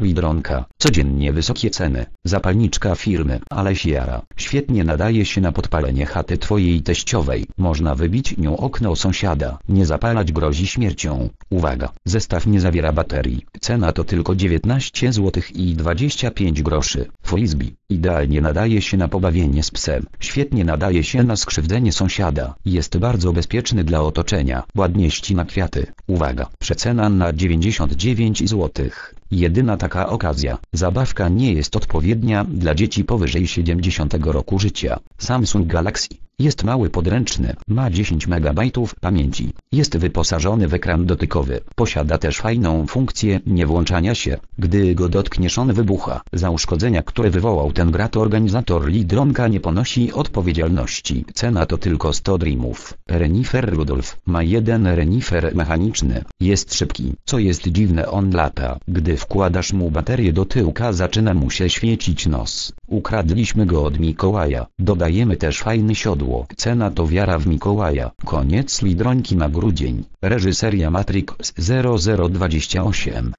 Lidronka, codziennie wysokie ceny, zapalniczka firmy Alesiara, świetnie nadaje się na podpalenie chaty twojej teściowej, można wybić nią okno sąsiada, nie zapalać grozi śmiercią. Uwaga, zestaw nie zawiera baterii, cena to tylko 19 zł i 25 groszy. Frisbee, idealnie nadaje się na pobawienie z psem, świetnie nadaje się na skrzywdzenie sąsiada, jest bardzo bezpieczny dla otoczenia, ładnie ścina kwiaty. Uwaga, przecena na 99 zł. Jedyna taka okazja, zabawka nie jest odpowiednia dla dzieci powyżej 70 roku życia. Samsung Galaxy jest mały podręczny, ma 10 MB pamięci, jest wyposażony w ekran dotykowy, posiada też fajną funkcję nie włączania się, gdy go dotkniesz on wybucha. Za uszkodzenia, które wywołał ten brat organizator Lidronka nie ponosi odpowiedzialności. Cena to tylko 100 dreamów. Renifer Rudolf ma jeden renifer mechaniczny, jest szybki, co jest dziwne on lata. Gdy wkładasz mu baterię do tyłka zaczyna mu się świecić nos. Ukradliśmy go od Mikołaja. Dodajemy też fajny Cena to wiara w Mikołaja. Koniec Lidronki na grudzień. Reżyseria Matrix 0028